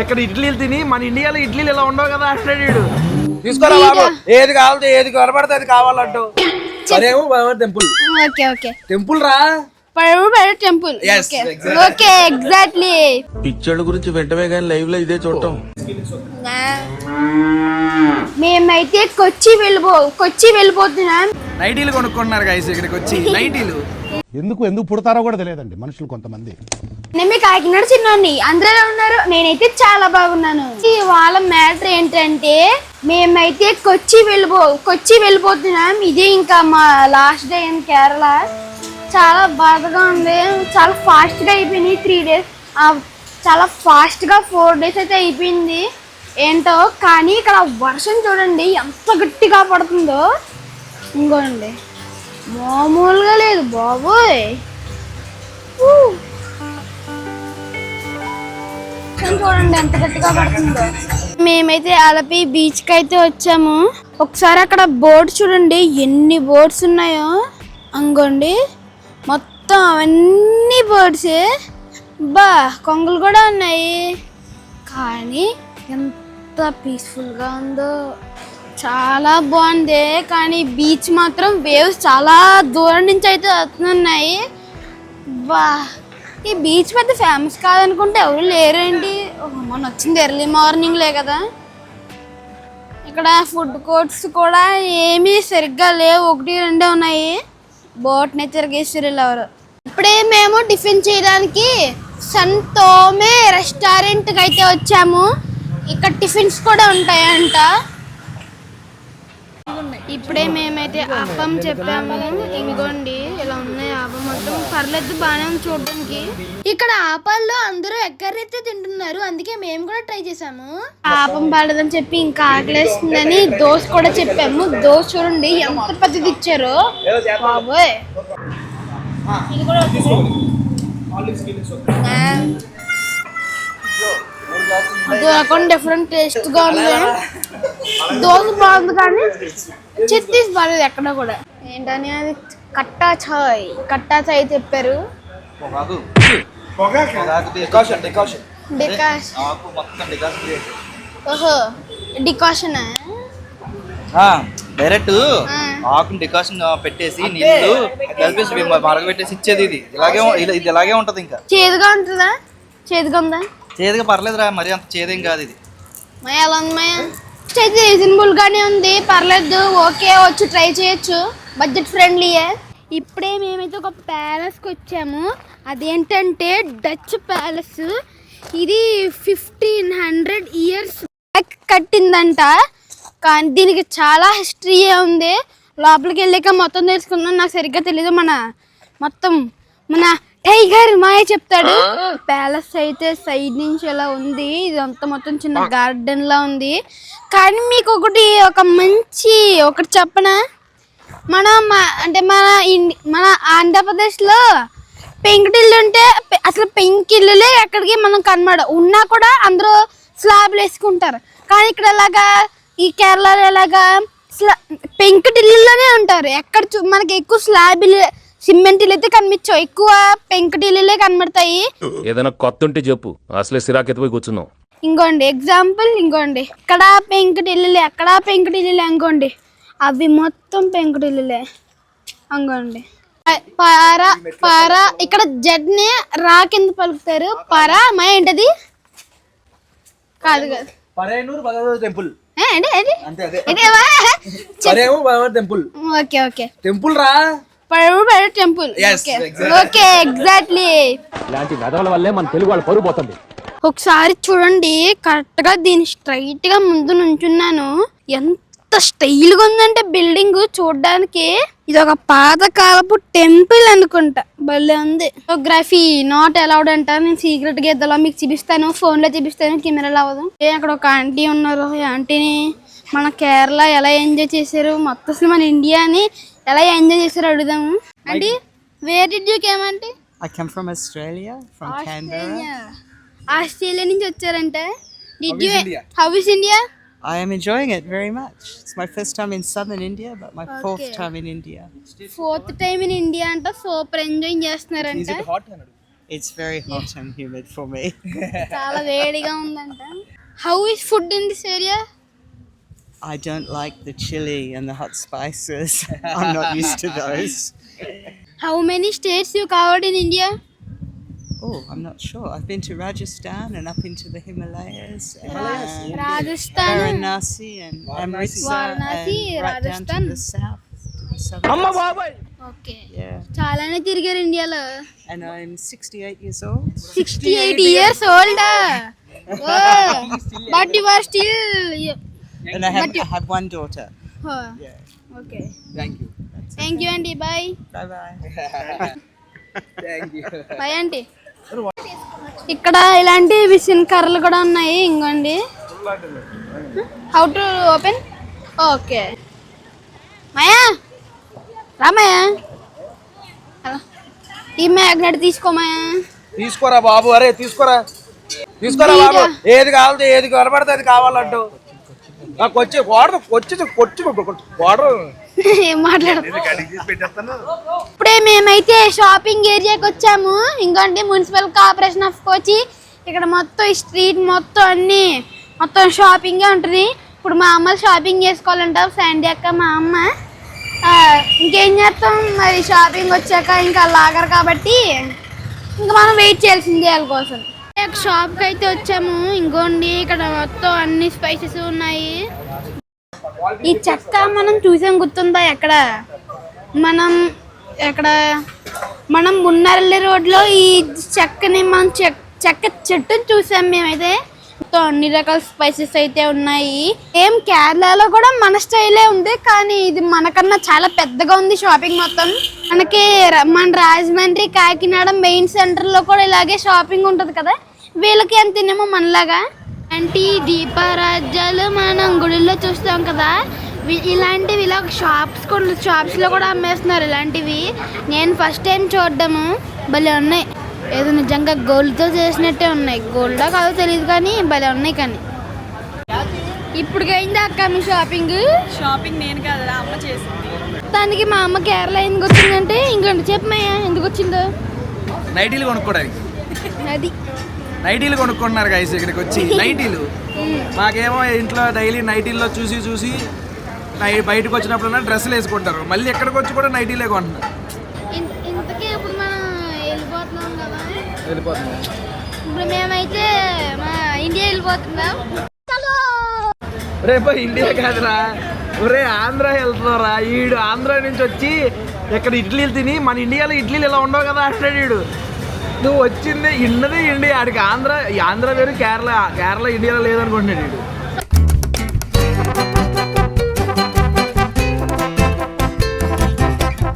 ఇక్కడ ఇడ్లీలు తిని మన ఇండియాలో ఇడ్లీలు ఇలా ఉండవు కదా అంటాడు తీసుకోరా బాబు. ఏది కావాలి ఏది కనబడితే అది కావాలంటూ టెంపుల్. Okay okay. టెంపుల్ రా. ఓకే. ఎగ్జాక్ట్లీ పిచ్చోళ్ళ గురించి వెంటనే కానీ లైవ్లో ఇదే చూడటం. మేమైతే కొచ్చి వెళ్ళిపో కొచ్చి వెళ్ళిపోతున్నాం. నైటీలు కొనుక్కుంటున్నారు గైస్ ఇక్కడికి వచ్చి. నైటీలు. ఎందుకు ఎందుకు పుడతారో కూడా తెలియదండి మనుషులు కొంతమంది. నేను మీ కాకినాడ చిన్నోడిని అందరూ ఉన్నారు నేనైతే చాలా బాగున్నాను. వాళ్ళ మ్యాటర్ ఏంటంటే మేమైతే కొచ్చి వెళ్ళిపో కొచ్చి వెళ్ళిపోతున్నాం ఇది ఇంకా మా లాస్ట్ డే ఇన్ కేరళ చాలా బాధగా ఉంది చాలా ఫాస్ట్గా అయిపోయినాయి త్రీ డేస్ చాలా ఫాస్ట్గా ఫోర్ డేస్ అయితే అయిపోయింది. ఏంటో కానీ ఇక్కడ వర్షం చూడండి ఎంత గట్టిగా పడుతుందో. ఇంకోండి మామూలుగా లేదు బాబోయ్. చూడండి ఎంత గట్టిగా పడుతుందో. మేమైతే అలపి బీచ్కి అయితే వచ్చాము. ఒకసారి అక్కడ బోర్డ్స్ చూడండి ఎన్ని బోర్డ్స్ ఉన్నాయో. అంగోండి మొత్తం అవన్నీ బోర్డ్సే. బా కొంగలు కూడా ఉన్నాయి. కానీ ఎంత పీస్ఫుల్గా ఉందో. చాలా బాగుంది కానీ బీచ్ మాత్రం వేవ్స్ చాలా దూరం నుంచి అయితే వస్తున్నాయి. బా ఈ బీచ్ పెద్ద ఫేమస్ కాదనుకుంటే ఎవరు లేరేంటి? మొన్న వచ్చింది ఎర్లీ మార్నింగ్లే కదా. ఇక్కడ ఫుడ్ కోర్ట్స్ కూడా ఏమీ సరిగ్గా లేవు. ఒకటి రెండే ఉన్నాయి. బోట్ని తిరిగేసారు ఎవరు? ఇప్పుడే మేము టిఫిన్ చేయడానికి సంతోమే రెస్టారెంట్కి అయితే వచ్చాము. ఇక్కడ టిఫిన్స్ కూడా ఉంటాయంట. ఇప్పుడే మేమైతే అప్పం చెప్పాము. ఇంకోండి ఇలా ఉన్నాయి ఆపం మొత్తం. పర్లేదు బాగానే ఉంది చూడడానికి. ఇక్కడ ఆపాల్లో అందరూ ఎక్కడైతే తింటున్నారు. అందుకే మేము కూడా ట్రై చేసాము ఆపం పడదని చెప్పి ఇంకా ఆకలేస్తుందని దోశ కూడా చెప్పాము. దోశ చూడండి ఎంత పెద్దది ఇచ్చారో. బాబోయ్. ఇది కూడా దూరకుండా డిఫరెంట్ టేస్ట్గా ఉంది దోశ బాగుంది కానీ చిత్తీస్ బాగాలేదు ఎక్కడ కూడా. ఏంటని అది? కట్టా చాయ్. కట్టా చాయ్ చెప్పారు. పొగాకు. పొగాకు? డికాషన్ ఓహో డైరెక్ట్ ఆకుని డికాషన్ పెట్టేసి నీళ్ళు కలిపేసి మరగబెట్టేసి ఇచ్చేది ఇది. ఇలాగే ఇది ఇలాగే ఉంటది ఇంకా. చేదుగా ఉంటుందా? చేదుగా ఉందా? చేదుగా పర్లేదురా మరి అంత చేదేం కాదు ఇది. మయ ఎలా ఉంది మయ అయితే రీజనబుల్ గానే ఉంది పర్లేదు ఓకే వచ్చి ట్రై చేయొచ్చు. బడ్జెట్ ఫ్రెండ్లీయే. ఇప్పుడే మేమైతే ఒక ప్యాలెస్కి వచ్చాము. అదేంటంటే డచ్ ప్యాలెస్. ఇది ఫిఫ్టీన్ హండ్రెడ్ ఇయర్స్ బ్యాక్ కట్టిందంట. కానీ దీనికి చాలా హిస్టరీ ఉంది. లోపలికి వెళ్ళాక మొత్తం తెలుసుకుందాం. నాకు సరిగ్గా తెలీదు మన మొత్తం మన టైగర్ మాయ చెప్తాడు. ప్యాలెస్ అయితే సైడ్ నుంచి ఎలా ఉంది ఇదంతా మొత్తం చిన్న గార్డెన్ లా ఉంది. కానీ మీకు ఒకటి ఒక మంచి ఒకటి చెప్పనా? మన అంటే మన మన ఆంధ్రప్రదేశ్లో పెంకుటిల్లు ఉంటే అసలు పెంకిల్లులే ఎక్కడికి మనం కనబడ ఉన్నా కూడా అందరూ స్లాబ్లు వేసుకుంటారు. కానీ ఇక్కడ ఎలాగా ఈ కేరళలో ఎలాగా స్లా పెంకుటిల్లులోనే ఉంటారు. ఎక్కడ చూ మనకి ఎక్కువ స్లాబ్ సిమెంట్ ఇల్లు అయితే కనిపించవు. ఎక్కువ పెంకుటిల్లులే కనబడతాయి. ఏదైనా కొత్త ఉంటే చెప్పు. అసలే సిరాకెత్తిపోయి కూర్చున్నాం ఇంకోండి ఎగ్జాంపుల్ ఇంకోండి. ఇక్కడ పెంకుటిల్లులే అక్కడ పెంకుటిల్లులే అనుకోండి. అవి మొత్తం పెంకుటిల్లులే అనుకోండి. పార పార ఇక్కడ జడ్ని రా కింద పలుకుతారు. పార మా ఏంటది? కాదు కాదు. Temple. Temple. Okay okay. Temple రా. పడవ టెంపుల్. ఓకే ఎగ్జాక్ట్లీ ఇలాంటి వెధవల వల్లే మన తెలుగు వాళ్ళు పరుగు పోతుంది. ఒకసారి చూడండి కరెక్ట్గా దీని స్ట్రైట్గా ముందు నుంచున్నాను. ఎంత స్టైల్గా ఉందంటే బిల్డింగ్ చూడడానికి. ఇది ఒక పాతకాలపు టెంపుల్ అనుకుంటా. భలే ఉంది. ఫోటోగ్రఫీ నాట్ అలౌడ్ అంట. నేను సీక్రెట్గా ఇద్దలో మీకు చూపిస్తాను. ఫోన్లో చూపిస్తాను. కెమెరాలో అవ్వదు. అక్కడ ఒక ఆంటీ ఉన్నారు. ఈ ఆంటీని మన కేరళ ఎలా ఎంజాయ్ చేశారు? మొత్తం అసలు మన ఇండియాని ఎలా ఎంజాయ్ చేశారు అడుగుదాము. అంటే వేర్ డిడ్ యూ కేమ్ అంటే? I come from Australia from Canberra Australia నుంచి వచ్చారంటే. Did you how is India I am enjoying it very much it's my first time in southern India but my fourth time in India fourth time in India అంట super enjoy చేస్తున్నారంట. It's very hot and humid for me చాలా వేడిగా ఉందంట. How is food in this area I don't like the chili and the hot spices. I'm not used to those. How many states you covered in India Oh, I'm not sure. I've been to Rajasthan and up into the Himalayas. and Rajasthan Varanasi and Amritsar Varanasi, and right down Rajasthan. to the south. to the southern- okay Yeah. చాలానే తిరిగారు ఇండియాలో And I'm 68 years old. Sixty eight years old but you are still And I have, I have one daughter. Okay thank you thank you అండి bye Bye. Bye. Thank you bye aunty ఇక్కడ ఇలాంటి విసిన్ కర్రలు కూడా ఉన్నాయి. ఇంకోండి how to open okay మాయా? రామాయా ఈ మ్యాగ్నెట్ తీసుకో మాయా. తీసుకోరా బాబు? అరే తీసుకోరా. తీసుకోరా బాబు? ఏది కావాలంటే ఏది కనబడితే అది కావాలంటూ. నాకు వచ్చి వచ్చి మాట్లాడు ఇప్పుడే మేమైతే షాపింగ్ ఏరియాకి వచ్చాము. ఇంకోండి మున్సిపల్ కార్పొరేషన్ ఆఫ్ కోచి. ఇక్కడ మొత్తం ఈ స్ట్రీట్ మొత్తం అన్ని మొత్తం షాపింగే ఉంటుంది. ఇప్పుడు మా అమ్మ షాపింగ్ చేసుకోవాలంట. శాండీ అక్క మా అమ్మ. ఇంకేం చేస్తాం? మరి షాపింగ్ వచ్చాక ఇంకా లాగరు కాబట్టి ఇంకా మనం వెయిట్ చేయాల్సిందే వాళ్ళ కోసం. షాప్కి అయితే వచ్చాము. ఇంకోండి ఇక్కడ మొత్తం అన్ని స్పైసెస్ ఉన్నాయి. ఈ చెక్క మనం చూసాం గుర్తుందా ఎక్కడ? మనం ఎక్కడ? మనం మున్నారల్లి రోడ్లో ఈ చెక్కని మనం చెక్క చెట్టుని చూసాం మేమైతే. మొత్తం అన్ని రకాల స్పైసెస్ అయితే ఉన్నాయి. ఏం కేరళలో కూడా మన స్టైలే ఉంది కానీ ఇది మనకన్నా చాలా పెద్దగా ఉంది షాపింగ్ మొత్తం. మనకి మన రాజమండ్రి కాకినాడ మెయిన్ సెంటర్లో కూడా ఇలాగే షాపింగ్ ఉంటుంది కదా. వీళ్ళకి ఎంతనేమో మనలాగా? అంటే ఈ దీపారాజ్యాలు మనం గుడిలో చూస్తాం కదా. ఇలాంటివి ఇలా షాప్స్ కొన్ని షాప్స్లో కూడా అమ్మేస్తున్నారు ఇలాంటివి. నేను ఫస్ట్ టైం చూడడము. భలే ఉన్నాయి. ఏదో నిజంగా గోల్డ్తో చేసినట్టే ఉన్నాయి. గోల్డా కాదో తెలియదు కానీ భలే ఉన్నాయి కానీ. ఇప్పుడు అయిందా అక్క మీ షాపింగ్? షాపింగ్ నేను కాదు అమ్మ చేసింది. దానికి మా అమ్మ కేరళ ఎందుకు వచ్చిందంటే ఇంకొంటి చెప్పమయ్యా ఎందుకు వచ్చిందో? నైటీలు కొనుక్కోడానికి. అది నైటీలు కొనుక్కుంటున్నారు గైస్ ఇక్కడికి వచ్చి. నైటీలు. మాకేమో ఇంట్లో డైలీ నైటీల్లో చూసి చూసి బయటకు వచ్చినప్పుడు డ్రెస్సులు వేసుకుంటారు. మళ్ళీ ఎక్కడికి వచ్చి కూడా నైటీలే కొంటున్నారు వెళ్ళిపోతున్నాం మేమైతే మా ఇండియా వెళ్ళిపోతున్నాం. రేపు ఇండియా కాదురా. ఒరే ఆంధ్ర వెళ్తున్నారా ఈడు ఆంధ్ర నుంచి వచ్చి ఇక్కడ ఇడ్లీలు తిని మన ఇండియాలో ఇడ్లీలు ఇలా ఉండవు కదా అంటాడు ఈడు. నువ్వు వచ్చింది ఇన్నది ఇండియా. ఆడికి ఆంధ్ర ఆంధ్ర వేరు కేరళ కేరళ ఇండియాలో లేదనుకుంటున్నాడు